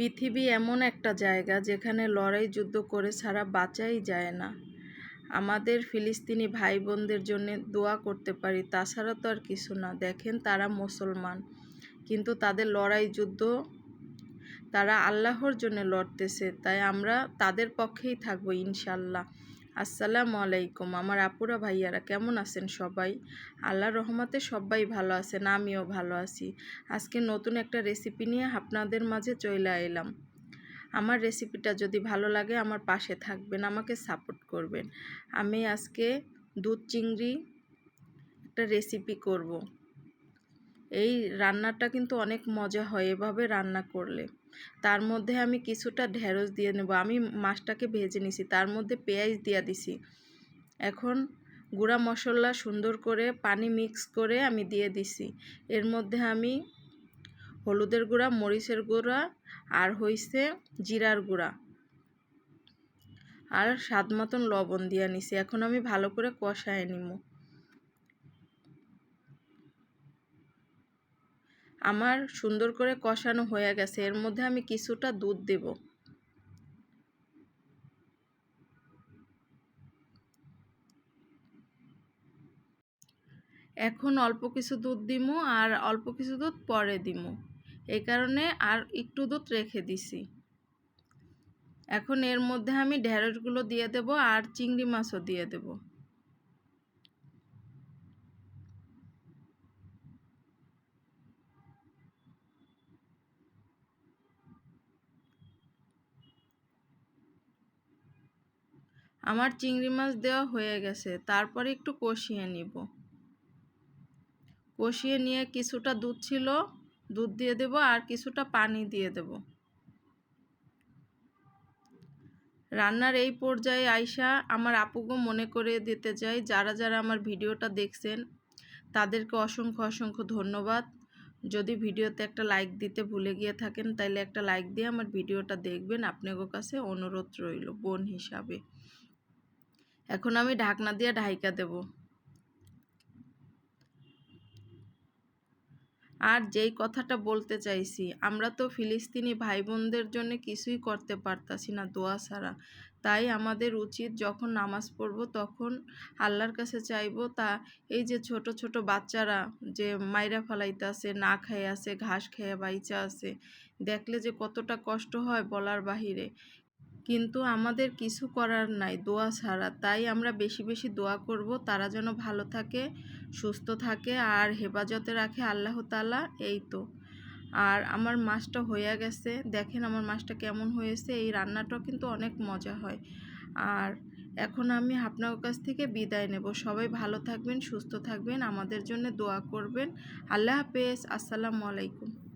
পৃথিবী এমন একটা জায়গা যেখানে লড়াই যুদ্ধ করে ছাড়া বাঁচাই যায় না। আমাদের ফিলিস্তিনি ভাই বোনদের জন্যে দোয়া করতে পারি, তাছাড়া তো আর কিছু না। দেখেন তারা মুসলমান, কিন্তু তাদের লড়াই যুদ্ধ, তারা আল্লাহর জন্য লড়তেছে, তাই আমরা তাদের পক্ষেই থাকব ইনশাল্লাহ। আসসালামু আলাইকুম। আমার আপুরা ভাইয়ারা কেমন আছেন সবাই? আল্লাহর রহমতে সবাই ভালো আছেন, আমিও ভালো আছি। আজকে নতুন একটা রেসিপি নিয়ে আপনাদের মাঝে চলে এলাম। আমার রেসিপিটা যদি ভালো লাগে আমার পাশে থাকবেন, আমাকে সাপোর্ট করবেন। আমি আজকে দুধ চিংড়ি একটা রেসিপি করব। এই রান্নাটা কিন্তু অনেক মজা হয় এভাবে রান্না করলে। তার মধ্যে আমি কিছুটা ঢেঁড়স দিয়ে নেব। আমি মাছটাকে ভেজে নিছি, তার মধ্যে পেঁয়াজ দিয়ে দিছি। এখন গুঁড়া মশলা সুন্দর করে পানি মিক্স করে আমি দিয়ে দিছি। এর মধ্যে আমি হলুদের গুঁড়া, মরিচের গুঁড়া আর হইছে জিরার গুঁড়া আর স্বাদ মতন লবণ দিয়ে নিছি। এখন আমি ভালো করে কষায় নিব আমার সুন্দর করে কষানো হয়ে গেছে, এর মধ্যে আমি কিছুটা দুধ দেব। এখন অল্প কিছু দুধ দিমু আর অল্প কিছু দুধ পরে দিমু এই কারণে আর একটু দুধ রেখে দিছি। এখন এর মধ্যে আমি ঢেঁড়সগুলো দিয়ে দেব আর চিংড়ি মাছও দিয়ে দেবো। আমার চিংড়ি মাছ দেওয়া হয়ে গেছে, তারপরে একটু কষিয়ে নিব। কষিয়ে নিয়ে কিছুটা দুধ ছিল, দুধ দিয়ে দেব আর কিছুটা পানি দিয়ে দেব। রান্নার এই পর্যায়ে আয়সা আমার আপুগো মনে করে দিতে চাই যারা যারা আমার ভিডিওটা দেখছেন, তাদেরকে অসংখ্য অসংখ্য ধন্যবাদ। যদি ভিডিওতে একটা লাইক দিতে ভুলে গিয়ে থাকেন, তাইলে একটা লাইক দিয়ে আমার ভিডিওটা দেখবেন। আপনাদের কাছে অনুরোধ রইল, বোন হিসাবে। এখন আমি ঢাকনা দিয়ে ঢাইকা দেব। আর যেই কথাটা বলতে চাইছি, আমরা তো ফিলিস্তিনি ভাই বোনদের জন্য কিছুই করতে পারতাছি না দোয়া ছাড়া। তাই আমাদের উচিত যখন নামাজ পড়ব তখন আল্লাহর কাছে চাইব তা, এই যে ছোট ছোট বাচ্চারা যে মাইরা ফালাইতে আছে না খেয়ে আছে ঘাস খেয়ে বাইচা আছে, দেখলে যে কতটা কষ্ট হয় বলার বাহিরে। কিন্তু আমাদের কিছু করার নাই, দোয়া ছাড়া। তাই আমরা বেশি বেশি দোয়া করব, তারা যেন ভালো থাকে, সুস্থ থাকে, আর হেফাজতে রাখে আল্লাহ তালা এই তো। আর আমার মাছটা হয়ে গেছে, দেখেন আমার মাছটা কেমন হয়েছে, এই রান্নাটাও কিন্তু অনেক মজা হয়। আর এখন আমি আপনার কাছ থেকে বিদায় নেব। সবাই ভালো থাকবেন, সুস্থ থাকবেন, আমাদের জন্য দোয়া করবেন। আল্লাহ হাফেজ, আসসালামু আলাইকুম।